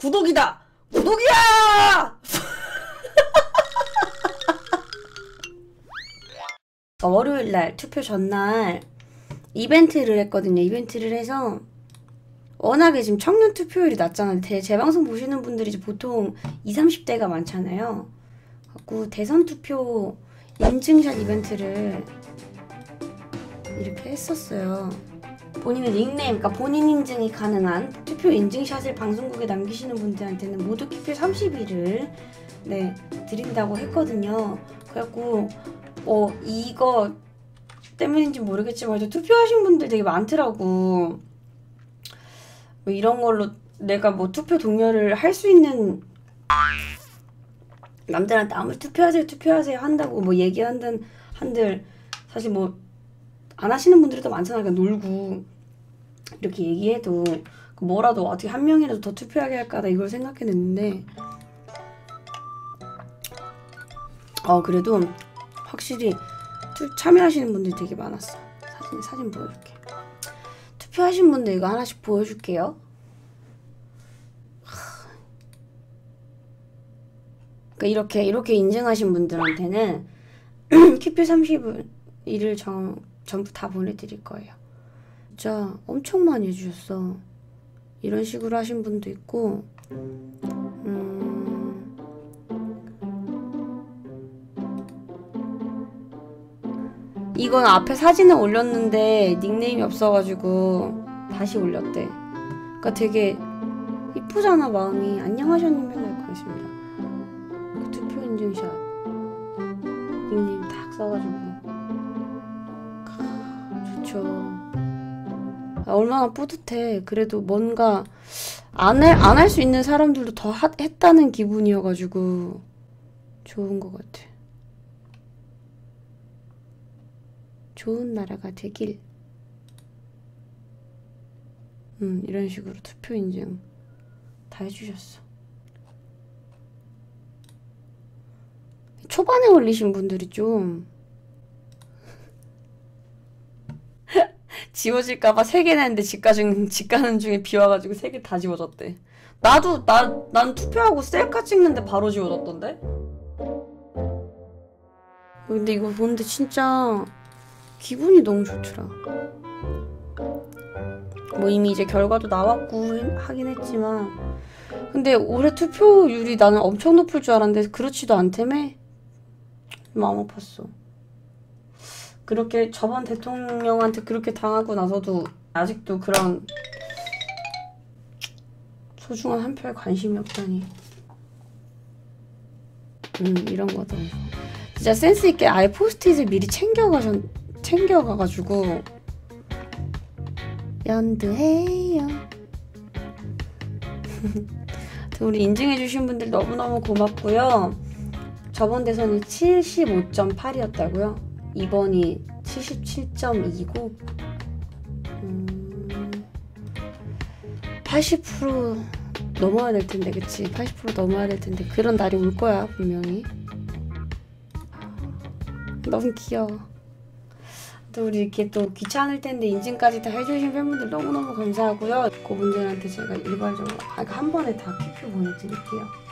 구독이다! 구독이야! 어, 월요일 날 투표 전날 이벤트를 했거든요. 이벤트를 해서 워낙에 지금 청년 투표율이 낮잖아요. 대, 제 방송 보시는 분들이 보통 20, 30대가 많잖아요. 갖고 대선 투표 인증샷 이벤트를 이렇게 했었어요. 본인의 닉네임, 그러니까 본인 인증이 가능한 투표 인증샷을 방송국에 남기시는 분들한테는 모두 투표 30일을 네 드린다고 했거든요. 그래갖고 뭐 이거 때문인지 모르겠지만 투표하신 분들 되게 많더라고. 뭐 이런 걸로 내가 뭐 투표 동료를 할 수 있는 남들한테 아무리 투표하세요 투표하세요 한다고 뭐 얘기한들 한들 사실 뭐 안 하시는 분들이 더 많잖아요. 그러니까 놀고 이렇게 얘기해도 뭐라도 어떻게 한 명이라도 더 투표하게 할까 나 이걸 생각해냈는데 어 그래도 확실히 투, 참여하시는 분들이 되게 많았어. 사진 사진 보여줄게. 투표하신 분들 이거 하나씩 보여줄게요. 그러니까 이렇게 이렇게 인증하신 분들한테는 키표 30일을 정, 전부 다 보내드릴 거예요. 진짜 엄청 많이 해주셨어. 이런 식으로 하신 분도 있고, 음, 이건 앞에 사진을 올렸는데 닉네임이 없어가지고 다시 올렸대. 그러니까 되게 이쁘잖아 마음이. 안녕하셨님 맨날 그랬습니다. 그 투표 인증샷 닉네임 딱 써가지고 캬, 좋죠. 아, 얼마나 뿌듯해. 그래도 뭔가 안 할 안 할 수 있는 사람들도 더 하, 했다는 기분이어가지고 좋은 것 같아. 좋은 나라가 되길. 음, 이런 식으로 투표 인증 다 해주셨어. 초반에 올리신 분들이 좀 지워질까봐 세 개나 했는데 집 가중 집 가는 중에 비 와가지고 세 개 다 지워졌대. 나도 나 난 투표하고 셀카 찍는데 바로 지워졌던데. 근데 이거 보는데 진짜 기분이 너무 좋더라. 뭐 이미 이제 결과도 나왔고 하긴 했지만 근데 올해 투표율이 나는 엄청 높을 줄 알았는데 그렇지도 않다며 마음 아팠어. 그렇게 저번 대통령한테 그렇게 당하고 나서도 아직도 그런 소중한 한 표에 관심이 없다니. 음 이런 거도 진짜 센스 있게 아예 포스트잇을 미리 챙겨가서 챙겨가가지고 연두해요. 우리 인증해주신 분들 너무너무 고맙고요. 저번 대선이 75.8이었다고요? 이번이 77.2고 음, 80% 넘어야 될 텐데 그치? 80% 넘어야 될 텐데 그런 날이 올 거야 분명히. 너무 귀여워. 또 우리 이렇게 또 귀찮을 텐데 인증까지 다 해주신 팬분들 너무너무 감사하고요. 그분들한테 제가 일괄적으로 아, 한 번에 다 키표 보내드릴게요